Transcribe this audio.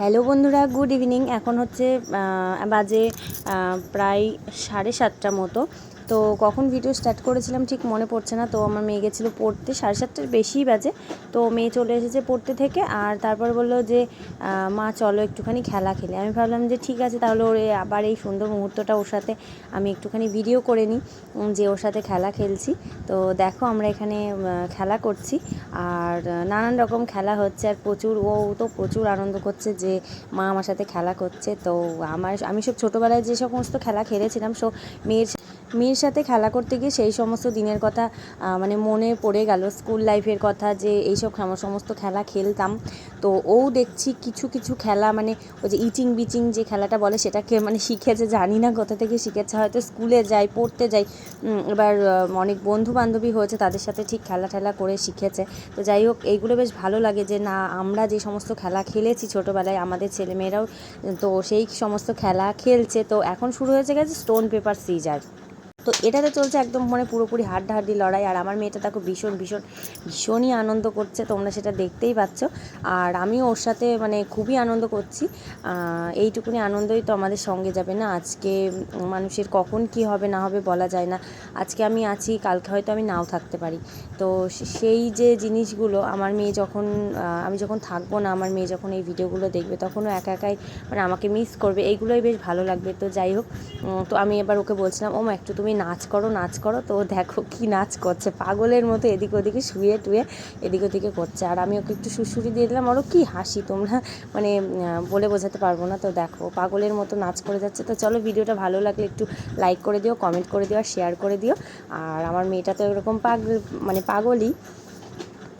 Hello বন্ধুরা good evening. এখন হচ্ছে বাজে প্রায় সাড়ে সাতটা মতো। তো কখন ভিডিও স্টার্ট করেছিলাম ঠিক মনে পড়ছে না। তো আমার মেয়ে গেছিল পড়তে, সাড়ে সাতটার বেশিই বাজে। তো মেয়ে চলে এসেছে পড়তে থেকে আর তারপর বলল যে মা, চলো একটুখানি খেলা খেলে। আমি ভাবলাম যে, ঠিক আছে, তাহলে ওর আবার এই সুন্দর মুহূর্তটা ওর সাথে আমি একটুখানি ভিডিও করে নিই যে ওর সাথে খেলা খেলছি। তো দেখো আমরা এখানে খেলা করছি আর নানান রকম খেলা হচ্ছে আর প্রচুর, ও তো প্রচুর আনন্দ করছে যে, মা, আমার সাথে খেলা করছে। তো আমার, আমি সব ছোটোবেলায় যে সমস্ত খেলা খেলেছিলাম সো মেয়ের মেয়ের সাথে খেলা করতে গিয়ে সেই সমস্ত দিনের কথা মানে মনে পড়ে গেল। স্কুল লাইফের কথা যে এইসব সমস্ত খেলা খেলতাম। তো ও দেখছি কিছু কিছু খেলা মানে ওই যে ইচিং বিচিং যে খেলাটা বলে সেটাকে মানে শিখেছে, জানি না কোথা থেকে শিখেছে। হয়তো স্কুলে যাই, পড়তে যাই এবার অনেক বন্ধু বান্ধবী হয়েছে, তাদের সাথে ঠিক খেলা ঠেলা করে শিখেছে। তো যাই হোক, এইগুলো বেশ ভালো লাগে যে না, আমরা যে সমস্ত খেলা খেলেছি ছোটোবেলায়, আমাদের ছেলেমেয়েরাও, তো সেই সমস্ত খেলা খেলছে। তো এখন শুরু হয়েছে গেছে স্টোন পেপার সিজার তো এটাতে চলছে একদম মানে পুরোপুরি হাড্ডাহাড্ডি লড়াই। আর আমার মেয়েটা দেখো ভীষণ ভীষণ, ভীষণই আনন্দ করছে, তোমরা সেটা দেখতেই পাচ্ছ। আর আমিও ওর সাথে মানে খুবই আনন্দ করছি। এইটুকুনি আনন্দই তো আমাদের সঙ্গে যাবে না। আজকে মানুষের কখন কি হবে, না হবে বলা যায় না। আজকে আমি আছি, কালকে হয়তো আমি নাও থাকতে পারি। তো সেই যে জিনিসগুলো, আমার মেয়ে যখন আমি যখন থাকব না, আমার মেয়ে যখন এই ভিডিওগুলো দেখবে, তখনও একা একাই মানে আমাকে মিস করবে। এইগুলোই বেশ ভালো লাগবে। তো যাই হোক তো আমি এবার ওকে বলছিলাম ও একটু তুমি নাচ করো নাচ করো। তো দেখো কি নাচ করছে। পাগলের মতো এদিক ওদিকে শুয়ে টুয়ে এদিক ওদিকে করছে। আর আমি ওকে একটু সুসুরি দিয়ে দিলাম আরও কি হাসি তোমরা? মানে বলে বোঝাতে পারব না। তো দেখো, পাগলের মতো নাচ করে যাচ্ছে। তো চলো ভিডিওটা ভালো লাগলে একটু লাইক করে দিও কমেন্ট করে দিও, আর শেয়ার করে দিও। আর আমার মেয়েটা তো এরকম পাগল মানে পাগলই।